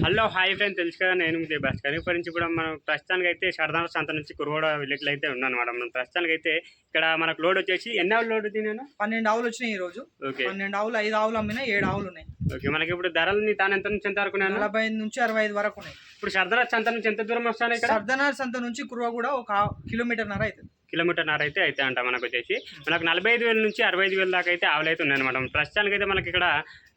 Hello hi friend తెలుసు కదా నేను మీ భాస్కర్. ఇప్పటి నుంచి కూడా మనం ప్రస్తుతానికి అయితే షర్దాన సంత నుంచి కురుగోడ విలేజ్లో అయితే ఉన్నాను అనమాట మనం ప్రస్తుతానికి అయితే ఇక్కడ మనకు లోడ్ వచ్చేసి ఎన్ని ఆవులు లోడ్ నేను పన్నెండు ఆవులు వచ్చినాయి ఈ రోజు. ఓకే. పన్నెండు ఆవులు ఐదు ఆవులు అమ్మినా ఏడు ఆవులు ఉన్నాయి. ఓకే మనకి ఇప్పుడు ధరలని తాను ఎంత నుంచి ఎంత వరకు నలభై ఐదు నుంచి అరవై ఐదు వరకు ఉన్నాయి. ఇప్పుడు షర్దాన సంత నుంచి ఎంత దూరం వస్తాను సర్దనార్ సంత నుంచి కురువ కూడా ఒక కిలోమీటర్ నర అవుతుంది. కిలోమీటర్ నర అయితే అయితే అంట మనకు వచ్చేసి. మనకు నలభై ఐదు వేల నుంచి అరవై ఐదు వేల దాకా అయితే ఆవులు అయితే ఉన్నాయన్నమాట ప్రస్తుతానికి అయితే మనకి ఇక్కడ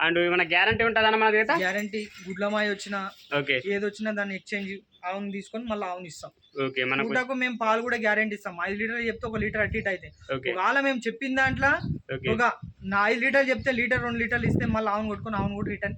అండ్ మన గ్యారంటీ ఉంటుంది అన్న మనకి అయితే గ్యారంటీ గుడ్లమాయ వచ్చినా ఓకే. ఏది వచ్చినా దాన్ని ఎక్స్చేంజ్ ఆవును తీసుకొని మళ్ళీ ఆవును ఇస్తాం. ఓకే మనకు గుడ్డకు మేము పాలు కూడా గ్యారంటీ ఇస్తాం. ఐదు లీటర్ చెప్తే ఒక లీటర్ అటు ఇటు అయితే. ఓకే. ఒకవేళ మేము చెప్పిన దాంట్లో ఒక ఐదు లీటర్ చెప్తే లీటర్ రెండు లీటర్లు ఇస్తే మళ్ళీ ఆవును కొట్టుకొని ఆవును కూడా రిటర్న్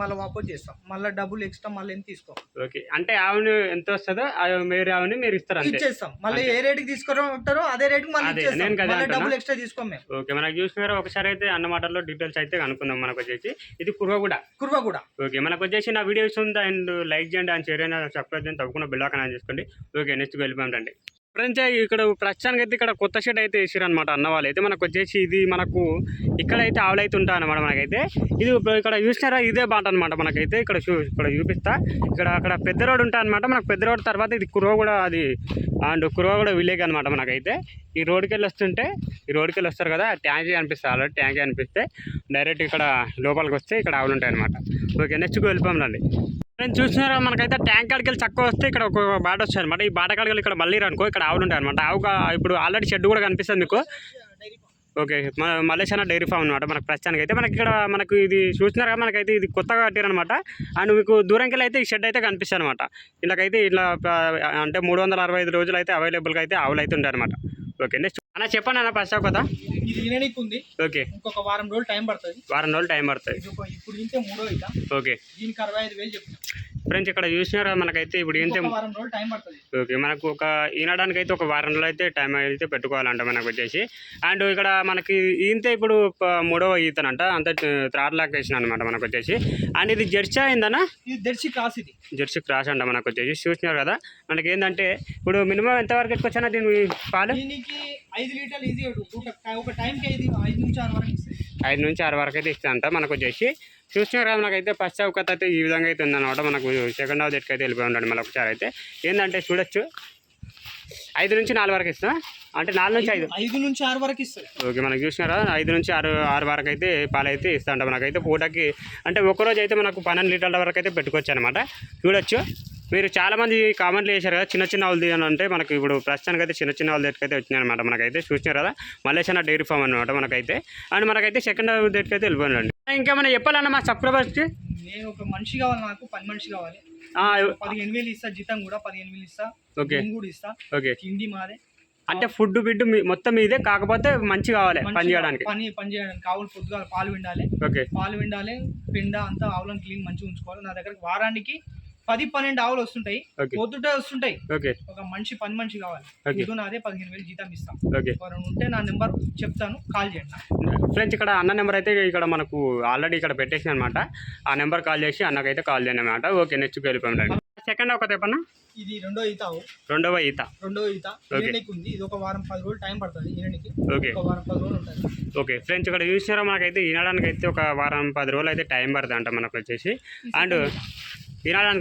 మళ్ళీ వాపస్ చేస్తాం. మళ్ళీ డబ్బులు ఎక్స్ట్రా మళ్ళీ ఏం తీసుకోం. ఓకే. అంటే ఆవును ఎంత వస్తుందో మీరు ఆవుని మీరు ఇస్తారు ఇచ్చేస్తాం. మళ్ళీ ఏ రేటుకి తీసుకుంటారో అదే రేటుకి మళ్ళీ ఇచ్చేస్తాం. డబ్బులు ఎక్స్ట్రా తీసుకోం మేము. ఓకే. మనకు చూసినారా ఒకసారి అయితే అన్న మాటల్లో డీటెయిల్స్ అయితే కనుక్కుందాం మనకు వచ్చేసి. ఇది కుర్వ కూడా కుర్వ కూడా ఓకే. మనకు వచ్చేసి నా వీడియోస్ ఉంది అండ్ లైక్ చేయండి అండ్ షేర్ చేయండి సబ్స్క్రైబ్ చేయండి తప్పకుండా బిల్ ఆన్ చేసుకోండి. ఓకే. నెక్స్ట్ వెళ్ళిపోయాం రండి. ఫ్రెండ్స్ ఇక్కడ ప్రస్తుతానికి అయితే ఇక్కడ కొత్త షెడ్ అయితే వేసారు అనమాట అన్న వాళ్ళు అయితే మనకు వచ్చేసి ఇది మనకు ఇక్కడైతే ఆవులైతే ఉంటాయి అనమాట మనకైతే. ఇది ఇక్కడ చూసినారా? ఇదే బాట అనమాట మనకైతే. ఇక్కడ చూ ఇక్కడ చూపిస్తా. ఇక్కడ అక్కడ పెద్ద రోడ్ ఉంటాయి అనమాట మనకు పెద్ద రోడ్ తర్వాత ఇది కురవ కూడా అది అండ్ కురవ కూడా విలేజ్ అనమాట మనకైతే. ఈ రోడ్కి వెళ్ళి వస్తుంటే ఈ రోడ్కి వెళ్ళి వస్తారు కదా ట్యాంక్ అనిపిస్తుంది ఆల్రెడీ ట్యాంక్ అనిపిస్తే డైరెక్ట్ ఇక్కడ లోపలికి వస్తే ఇక్కడ ఆవులు ఉంటాయి అనమాట ఓకే నెక్స్ట్ వెళ్ళిపోయాం రండి. నేను చూసినారా మనకైతే ట్యాంక్ కాడికి వెళ్ళి చక్కగా వస్తే ఇక్కడ ఒక బాట వస్తుంది అనమాట ఈ బాట కాడికి ఇక్కడ మళ్ళీ అనుకో ఇక్కడ ఆవులు ఉంటాయి అనమాట ఆవు ఇప్పుడు ఆల్రెడీ షెడ్ కూడా కనిపిస్తుంది మీకు. ఓకే మన మలేషియా డైరీ ఫామ్ అనమాట మనకు ప్రస్తుతానికి అయితే. మనకి ఇక్కడ మనకు ఇది చూసినారా మనకైతే ఇది కొత్తగా కట్టారనమాట అండ్ మీకు దూరంకి వెళ్ళి అయితే ఈ షెడ్ అయితే కనిపిస్తుంది అనమాట ఇలాగైతే ఇట్లా అంటే మూడు వందల అరవై ఐదు రోజులు అయితే అవైలబుల్గా అయితే ఆవులు అయితే ఉంటాయి అనమాట ఓకే నెక్స్ట్ అన్న చెప్పండి అన్న ఫస్ట్ కొత్త. ఇది తినడానికి ఉంది ఓకే. ఇంకొక వారం రోజులు టైం పడుతుంది. వారం రోజులు టైం పడుతుంది. ఒక ఇప్పుడు ఇంతే మూడో ఇక. ఓకే. దీనికి అరవై ఐదు వేలు చెప్తాం ఫ్రెండ్స్ ఇక్కడ చూసినారా? మనకైతే ఇప్పుడు ఏంటి? ఓకే మనకు ఒక ఈనడానికి అయితే ఒక వారం రోజులు అయితే టైం అయితే పెట్టుకోవాలంట మనకు వచ్చేసి. అండ్ ఇక్కడ మనకి ఈంతే ఇప్పుడు మూడవ ఈతనంట. అంత థర్డ్ లాక్ వేసిన అనమాట మనకు వచ్చేసి. అండ్ ఇది జెర్సీ అయిందనా? దర్శి క్రాస్ ఇది. జెర్సీ క్రాస్ అంట మనకు వచ్చేసి. చూసినారు కదా? మనకి ఏంటంటే ఇప్పుడు మినిమం ఎంతవరకు ఎత్తుకొచ్చినా దీని పాలు? దీనికి ఐదు లీటర్లు ఈజీ ఒక టైంకి ఐదు ఐదు నుంచి ఆరు వరకు ఐదు నుంచి ఆరు వరకు అయితే ఇస్తానంట మనకు వచ్చేసి. చూసినారు కదా మనకైతే ఫస్ట్ అవకత అయితే ఈ విధంగా అయితే ఉందన్నమాట. మనకు సెకండ్ హాఫ్ అయితే వెళ్ళిపోయి ఉండండి మళ్ళీ ఒకసారి అయితే. ఏంటంటే చూడొచ్చు. ఐదు నుంచి నాలుగు వరకు ఇస్తా అంటే నాలుగు నుంచి ఐదు. ఐదు నుంచి ఆరు వరకు ఇస్తాయి ఓకే మనకు చూసినారా? ఐదు నుంచి ఆరు ఆరు వరకు అయితే పాలు అయితే ఇస్తాంట మనకైతే పూటకి. అంటే ఒక్కరోజు అయితే మనకు పన్నెండు లీటర్ల వరకు అయితే పెట్టుకోవచ్చు అనమాట చూడొచ్చు. మీరు చాలామంది కామెంట్లు చేశారు కదా చిన్న చిన్న వాళ్ళు అని అంటే మనకి ఇప్పుడు ప్రస్తుతానికి అయితే చిన్న చిన్న వాళ్ళ దగ్గరికి వచ్చినాయి అనమాట మనకైతే చూసినారు కదా మలేషియా డైరీ ఫామ్ అనమాట మనకైతే. అండ్ మనకైతే సెకండ్ దగ్గరికి అయితే వెళ్ళిపోయినండి ఇంకా మనం చెప్పాలన్న మా సబ్స్క్రైబర్స్కి? నేను ఒక మనిషి కావాలి నాకు పని మనిషి కావాలి. పదిహేను వేలు ఇస్తా జీతం కూడా పదిహేను వేలు ఇస్తా ఓకే. కూడా ఇస్తా. ఓకే. తిండి మాదే. అంటే ఫుడ్ బిడ్ మీ- మొత్తం మీదే కాకపోతే మంచి కావాలి పని చేయడానికి. పని పని చేయడానికి. ఆవులు పొద్దుగా పాలు విండాలి ఓకే. పాలు విండాలి పెండ అంతా ఆవులను క్లీన్ మంచిగా ఉంచుకోవాలి. నా దగ్గర వారానికి పది పన్నెండు ఆవులు వస్తుంటాయి. పొద్దుటే వస్తుంటాయి. ఒక మనిషి పని మనిషి కావాలి. ఓకే. ఇది నాదే పదిహేను వేలు జీతం ఇస్తాం ఉంటే నా నెంబర్ చెప్తాను కాల్ చేయండి. ఫ్రెండ్స్ ఇక్కడ అన్న నెంబర్ అయితే ఇక్కడ మనకు ఆల్రెడీ ఇక్కడ పెట్టేసిన అనమాట ఆ నెంబర్ కాల్ చేసి అన్నకైతే కాల్ చేయండి అనమాట ఓకే నెక్స్ట్ వెళ్ళిపోయాం సెకండ్ ఒక తెప్పన్న ఇది రెండో ఈత రెండవ ఈత. రెండో ఈత. ఉంది. ఇది ఒక వారం పది రోజులు టైం పడుతుంది ఈయనకి ఓకే. ఒక వారం పది రోజులు ఉంటుంది. ఓకే. ఫ్రెండ్స్ ఇక్కడ చూసినారా మనకైతే వినడానికి అయితే ఒక వారం పది రోజులు అయితే టైం పడుతుంది అంట మనకు వచ్చేసి. అండ్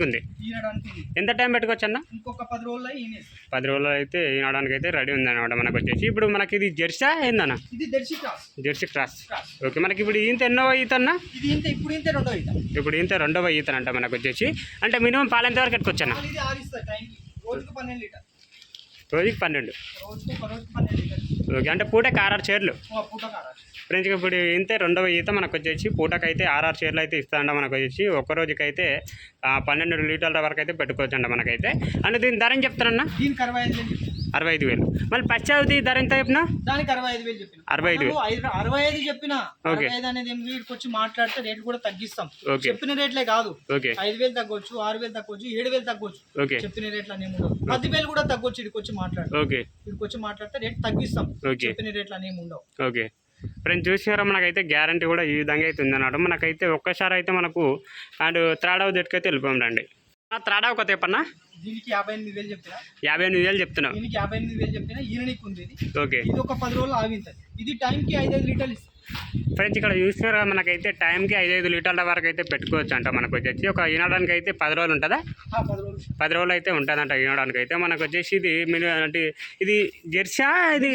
ఉంది ఈనడానికి ఇది. ఎంత టైం పెట్టుకోవచ్చు అన్న ఇంకొక పది రోజులు ఈయన పది రోజులు అయితే వినడానికి అయితే రెడీ ఉంది అనమాట మనకు వచ్చేసి. ఇప్పుడు మనకి ఇది జెర్సా ఏందన్న? ఇది Darsi cross. Jersey cross. Okay మనకి ఇప్పుడు ఈంత ఎన్నో ఈత అన్న ఇది ఇంత ఇప్పుడు ఇంత రెండో ఈత. ఇప్పుడు ఈంత రెండవ ఈతనంట మనకు వచ్చేసి. అంటే మినిమం పాలు ఎంత వరకు ఎట్టుకోవచ్చు అన్న రోజుకు పన్నెండు లీటర్. రోజుకి ఓకే అంటే పూటకి ఆర్ఆర్ చీరలు. పూట ఫ్రెండ్స్ ఇప్పుడు ఇంతే రెండవ ఈత మనకు వచ్చేసి పూటకైతే ఆర్ఆర్ చీరలు అయితే ఇస్తాండ మనకు వచ్చేసి. ఒక రోజుకైతే పన్నెండు లీటర్ల వరకు అయితే పెట్టుకోవచ్చు అంట మనకైతే. అంటే దీని ధర ఏం చెప్తారన్న? దీనికి అరవై ఐదు అరవై ఐదు వేలు. మళ్ళీ పచ్చావతి ధర ఎంత చెప్పినా? దానికి అరవై ఐదు వేలు చెప్పిన. అరవై ఐదు అరవై ఐదు చెప్పిన. ఓకే. ఐదు అనేది వీడికి వచ్చి మాట్లాడితే రేట్లు కూడా తగ్గిస్తాం. ఓకే. చెప్పిన రేట్లే కాదు. ఓకే. ఐదు వేలు తగ్గొచ్చు ఆరు వేలు తగ్గొచ్చు ఏడు వేలు తగ్గొచ్చు. ఓకే. చెప్పిన రేట్లు అనేమి ఉండవు. పది వేలు కూడా తగ్గొచ్చు ఇక్కడికి వచ్చి మాట్లాడు ఓకే. ఇక్కడికి వచ్చి మాట్లాడితే రేట్ తగ్గిస్తాం. చెప్పిన రేట్లు అనేమి ఉండవు. ఓకే. ఫ్రెండ్స్ చూసారా మనకైతే గ్యారంటీ కూడా ఈ విధంగా అయితే ఉందన్నమాట. మనకైతే ఒక్కసారి అయితే మనకు అండ్ త్రాడవ దగ్గరికి వెళ్ళిపోయాం రండి. త్రాడవ కొత్త చెప్పన్నా? దీనికి యాభై ఎనిమిది వేలు చెప్పిన యాభై ఎనిమిది వేలు చెప్తున్నావు. దీనికి యాభై ఎనిమిది వేలు చెప్పిన ఈయనకి ఉంది ఇది. ఓకే. ఇది ఒక పది రోజులు ఆగింతది ఇది టైంకి ఐదు ఐదు లీటర్లు ఇస్తుంది ఫ్రెండ్స్ ఇక్కడ చూసినారు కదా మనకైతే టైంకి ఐదు ఐదు లీటర్ల వరకు అయితే పెట్టుకోవచ్చు అంట మనకు వచ్చేసి ఒక ఈనడానికి అయితే పది రోజులు ఉంటుందా? పది రోజులు. అయితే ఉంటుందంట ఈనడానికి అయితే మనకు వచ్చేసి ఇది మిని- అంటే ఇది జెర్సీ ఇది?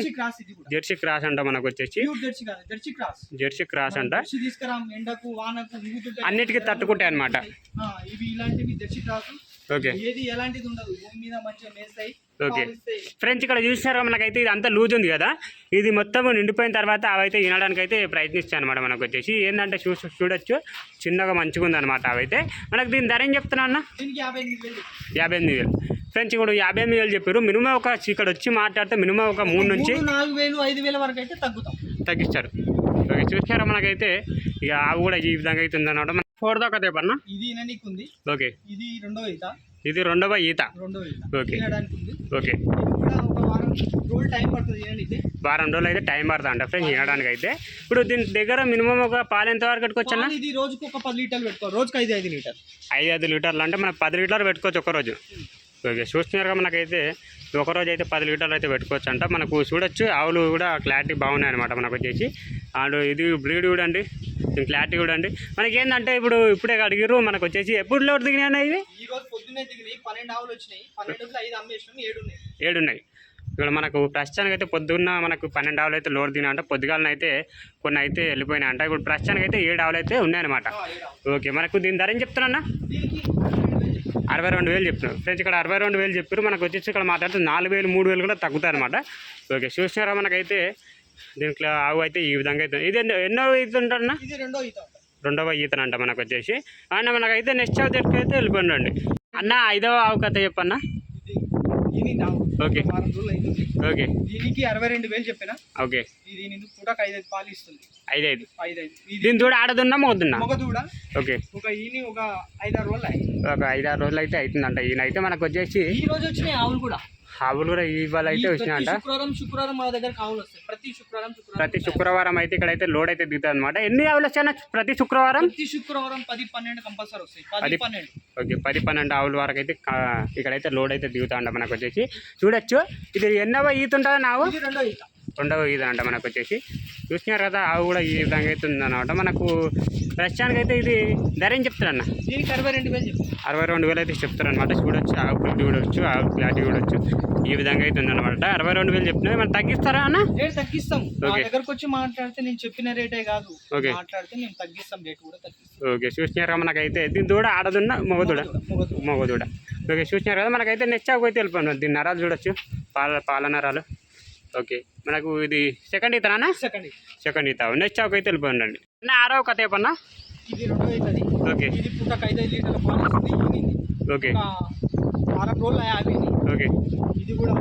జెర్సీ క్రాస్ అంట మనకు వచ్చేసి జెర్సీ క్రాస్. అంట. అన్నిటికీ తట్టుకుంటాయి అన్నమాట. ఓకే. ఏది ఎలాంటిది ఉండదు. భూమి మీద మంచిగా మేస్తాయి ఓకే. ఫ్రెండ్స్ ఇక్కడ చూసినారా మనకైతే ఇది అంతా లూజ్ ఉంది కదా. ఇది మొత్తం నిండిపోయిన తర్వాత అవైతే వినడానికి అయితే ప్రయత్నిస్తాయి అనమాట మనకు వచ్చేసి. ఏంటంటే చూ చూడొచ్చు. చిన్నగా మంచిగా ఉంది అనమాట అవైతే. మనకు దీని ధర ఏం చెప్తున్నా అన్న? యాభై ఎనిమిది వేలు. ఫ్రెండ్స్ ఇప్పుడు యాభై ఎనిమిది వేలు చెప్పారు. మినిమం ఒక ఇక్కడ వచ్చి మాట్లాడితే మినిమం ఒక మూడు నుంచి నాలుగు వేలు ఐదు వేల వరకు అయితే తగ్గుతాం. తగ్గిస్తారు. ఓకే చూసారా మనకైతే? ఇక అవి కూడా ఈ విధంగా అయితే ఉందన్నమాట. ఫోర్ దాకా తేపన్న ఇది ఉంది ఓకే. ఇది రెండో ఈత. ఇది రెండవ ఈత. ఓకే. తినడానికి వారం రోజులు టైం పడుతుంది తినడానికి వారం రోజులు అయితే టైం పడుతుంది అంట ఫ్రెండ్స్ వినడానికి అయితే ఇప్పుడు దీని దగ్గర మినిమం ఒక పాలు ఎంత వరకు పెట్టుకోవచ్చు ఇది రోజుకు ఒక పది లీటర్లు పెట్టుకో రోజుకి ఐదు ఐదు లీటర్ ఐదు ఐదు లీటర్లు అంటే మనకు పది లీటర్లు పెట్టుకోవచ్చు ఒక రోజు ఓకే చూస్తున్నారుగా మనకైతే. ఒక రోజు అయితే పది లీటర్లు అయితే పెట్టుకోవచ్చు అంట మనకు చూడొచ్చు ఆవులు కూడా క్లారిటీ బాగున్నాయి అనమాట మనకు వచ్చేసి. అండ్ ఇది బ్రీడ్ కూడా అండి దీని క్లారిటీ కూడా అండి మనకి ఏంటంటే ఇప్పుడు ఇప్పుడే అడిగిర్రు మనకు వచ్చేసి ఎప్పుడు లోటు దిగినాయి ఇవి? ఈ రోజు పొద్దున్నే దిగినాయి పన్నెండు ఆవులు వచ్చినాయి. పన్నెండు ఐదు అమ్మేసినాం ఏడు ఉన్నాయి. ఏడు ఉన్నాయి ఇక్కడ మనకు ప్రస్తుతానికి అయితే పొద్దున్న మనకు పన్నెండు ఆవులు అయితే లోడ్ తినా అంట పొద్దుగాలను అయితే కొన్ని అయితే వెళ్ళిపోయినాయి అంట ఇప్పుడు ప్రస్తుతానికి అయితే ఏడు ఆవులు అయితే ఉన్నాయన్నమాట. ఓకే మనకు దీని ధర ఏం చెప్తున్నా అరవై రెండు వేలు చెప్తున్నారు ఫ్రెండ్స్ ఇక్కడ అరవై రెండు వేలు చెప్పారు మనకు వచ్చేసి ఇక్కడ మాట్లాడితే నాలుగు వేలు మూడు వేలు కూడా తగ్గుతాయి అనమాట ఓకే చూసినారా మనకైతే? దీంట్లో ఆవు అయితే ఈ విధంగా అయితే ఇది ఎన్నో ఎన్నో ఈత ఉంటారన్న. రెండవ ఈతనంట మనకు వచ్చేసి. అన్న మనకైతే నెక్స్ట్ ఆవు దగ్గరికి అయితే వెళ్ళిపోండి అన్న ఐదవ ఆవు కథ చెప్పన్న? ఓకే. ఓకే. దీనికి అరవై రెండు వేలు చెప్పిన? ఓకే. నేను పూటకు ఐదు ఐదు పాలు ఇస్తుంది. ఐదు ఐదు ఐదు. ఐదు దీని దూడ ఆడదున్నా మోదున్నా మగ దూడ ఓకే. ఒక ఈని ఒక ఐదారు రోజులు ఒక ఐదారు రోజులు అయితే అవుతుందంట. ఈయన అయితే మనకు వచ్చేసి ఈ రోజు వచ్చినాయి ఆవులు కూడా. ఆవులు కూడా ఇవాళ అయితే వచ్చినాయంట. శుక్రవారం శుక్రవారం మా దగ్గర ఆవులు వస్తాయి. ప్రతి శుక్రవారం ప్రతి శుక్రవారం అయితే ఇక్కడైతే లోడ్ అయితే దిగుతుంది అనమాట ఎన్ని ఆవులు వచ్చాయన్న ప్రతి శుక్రవారం? ప్రతి శుక్రవారం పది పన్నెండు కంపల్సరీ వస్తాయి. పది పన్నెండు. ఓకే పది పన్నెండు ఆవుల వరకు అయితే ఇక్కడైతే లోడ్ అయితే దిగుతా అంట మనకు వచ్చేసి. చూడొచ్చు. ఇది ఎన్నవ ఈత ఉంటుందా నావు? రెండో ఈత. రెండవ ఈత అంట మనకు వచ్చేసి చూసినారు కదా ఆవు కూడా ఈ విధంగా అయితే ఉందన్నమాట. మనకు ప్రస్తుతానికి అయితే ఇది ధర ఏం చెప్తారన్న? దీనికి అరవై రెండు వేలు అరవై రెండు వేలు అయితే చెప్తారనమాట చూడొచ్చు ఆవు పుట్టి చూడొచ్చు ఆవు క్లారిటీ చూడొచ్చు ఈ విధంగా అయితే ఉందన్నమాట. అరవై రెండు వేలు చెప్తున్నారు మనం తగ్గిస్తారా అన్న? రేట్ తగ్గిస్తాం. దగ్గరకు వచ్చి మాట్లాడితే నేను చెప్పిన రేటే కాదు. ఓకే. మాట్లాడితే మేము తగ్గిస్తాం రేట్ కూడా తగ్గిస్తాం. ఓకే. చూసినారు కదా మనకైతే దీని దూడ ఆడదున్న మగదూడ? మగ దూడ. మగదూడ. ఓకే చూసినారు కదా మనకైతే నెక్స్ట్ ఆకు అయితే వెళ్ళిపోయింది దీని నరాలు చూడొచ్చు పాల పాల నరాలు ఓకే. మనకు ఇది సెకండ్ ఈతనా సెకండ్. సెకండ్ ఈత. నెక్స్ట్ ఆకు అయితే వెళ్ళిపోయిందండి అన్న ఆరో ఇది రెండో ఈతది ఓకే. ఇది లీటర్ల పాలు ఇస్తుంది. ఓకే. ఒక వారం రోజులు ఆగింది. ఓకే. ఇది కూడా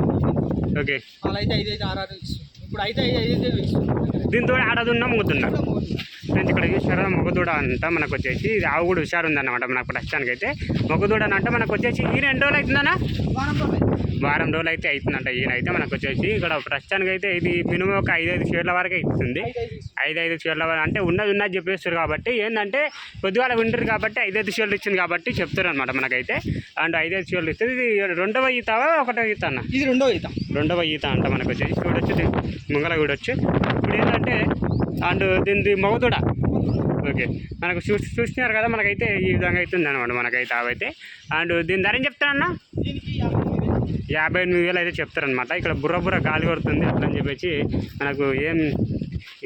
ఓకే. పాలు అయితే ఐదు ఐదు ఆరు ఆరు ఇస్తుంది. ఇప్పుడు అయితే ఐదు ఐదు దూడ ఆడదున్న మగదున్న కూడా మగ దూడ. ఫ్రెండ్స్ ఇక్కడ చూసారా మగదూడ అంట మనకు వచ్చేసి ఇది ఆవు కూడా హుషారు ఉందన్నమాట మనకు ప్రస్తుతానికి అయితే మగదూడ అంటే మనకు వచ్చేసి ఈ రెండు రోజులు అవుతుందన్నా? వారం రోజులు అయితే అవుతుందంట ఈయన అయితే మనకు వచ్చేసి ఇక్కడ ప్రస్తుతానికి అయితే ఇది మినిమం ఒక ఐదు ఐదు షేర్ల వరకు ఇస్తుంది. ఐదు ఐదు షేర్ల వరకు అంటే ఉన్నది ఉన్నది చెప్పేస్తారు కాబట్టి ఏంటంటే పొద్దుగాల వింటారు కాబట్టి ఐదు ఐదు షేర్లు ఇచ్చింది కాబట్టి చెప్తారు అనమాట మనకైతే. అండ్ ఐదు ఐదు షేర్లు ఇస్తుంది. ఇది రెండవ ఈతవా ఒకటో ఈత అన్న? ఇది రెండో ఈత. రెండవ ఈత అంట మనకు వచ్చేసి. చూడొచ్చు ముంగల చూడొచ్చు. ఇప్పుడు ఏంటంటే అండ్ దీనిది మగదుడ. ఓకే. మనకు చూ చూస్తున్నారు కదా మనకైతే ఈ విధంగా అవుతుంది అనమాట మనకైతే అవైతే. అండ్ దీని ధర ఏం చెప్తానన్నా యాభై ఎనిమిది వేలు. అయితే చెప్తారనమాట ఇక్కడ బుర్ర బుర్ర గాలి కొడుతుంది అట్లని చెప్పేసి మనకు ఏం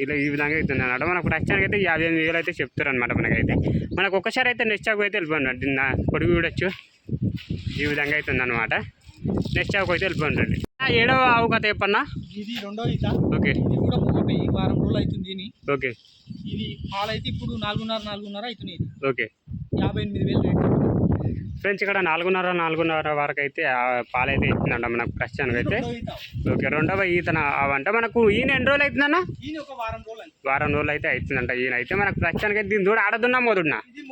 ఇలా ఈ విధంగా అవుతుంది అనమాట మనకు ప్రస్తుతానికి అయితే యాభై ఎనిమిది వేలు అయితే చెప్తారనమాట మనకైతే. మనకు ఒక్కసారి అయితే నెక్స్ట్ ఆకు అయితే వెళ్ళిపోండి దీన్ని నా పొడుగు చూడొచ్చు. ఈ విధంగా అవుతుంది అనమాట నెక్స్ట్ ఆకు అయితే వెళ్ళిపోండి ఏడవ ఆవు కథ చెప్పన్నా? ఇది రెండో ఓకే. రోజులు అవుతుంది దీని ఓకే. ఇది పాలు అయితే ఇప్పుడు నాలుగున్నర నాలుగున్నర అవుతుంది ఇది. ఓకే. యాభై ఎనిమిది వేలు రేట్. ఫ్రెండ్స్ ఇక్కడ నాలుగున్నర నాలుగున్నర వరకు అయితే పాలైతే ఇస్తుందంట మనకు ప్రస్తుతానికి అయితే. ఓకే రెండవ ఈతన అవంట. మనకు ఈయన ఎన్ని రోజులు అవుతుందన్న? ఈయన ఒక వారం రోజులు వారం రోజులు అయితే అవుతుందంట. ఈయన అయితే మనకు ప్రస్తుతానికి అయితే దీని దూడ ఆడదున్నా మోదున్నా ఇది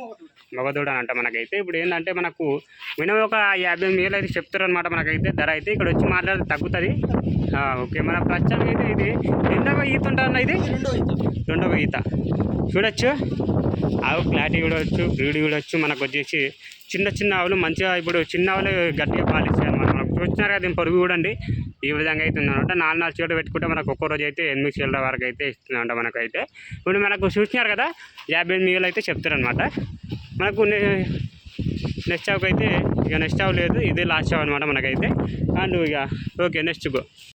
మొగదూడ అంట మనకైతే. ఇప్పుడు ఏంటంటే మనకు మినిమం ఒక యాభై వేలు అయితే చెప్తారు అనమాట మనకైతే. ధర అయితే ఇక్కడ వచ్చి మాట్లాడితే తగ్గుతుంది. ఓకే. మన ప్రస్తుతానికి అయితే ఇది. రెండవ ఈత ఉంటుందన్న ఇది? రెండవ ఈత. చూడొచ్చు. ఆవు క్లారిటీ చూడవచ్చు బ్రీడ్ చూడొచ్చు మనకు వచ్చేసి చిన్న చిన్న ఆవులు మంచిగా ఇప్పుడు చిన్న ఆవులు గట్టిగా పాలిస్తాయి. అనమాట మనకు చూస్తున్నారు కదా పొరుగు చూడండి. ఈ విధంగా అయితే ఉందన్నమాట. నాలుగు నాలుగు చీరలు పెట్టుకుంటే మనకు ఒక్కో రోజు అయితే ఎనిమిది చీరల వరకు అయితే ఇస్తుందంట మనకైతే. ఇప్పుడు మనకు చూసినారు కదా యాభై ఎనిమిది వేలు అయితే చెప్తారనమాట మనకు నెక్స్ట్ స్టాక్ అయితే ఇక నెక్స్ట్ స్టాక్ లేదు. ఇదే లాస్ట్ స్టాక్ అనమాట మనకైతే. అండ్ ఇక ఓకే నెక్స్ట్ గో.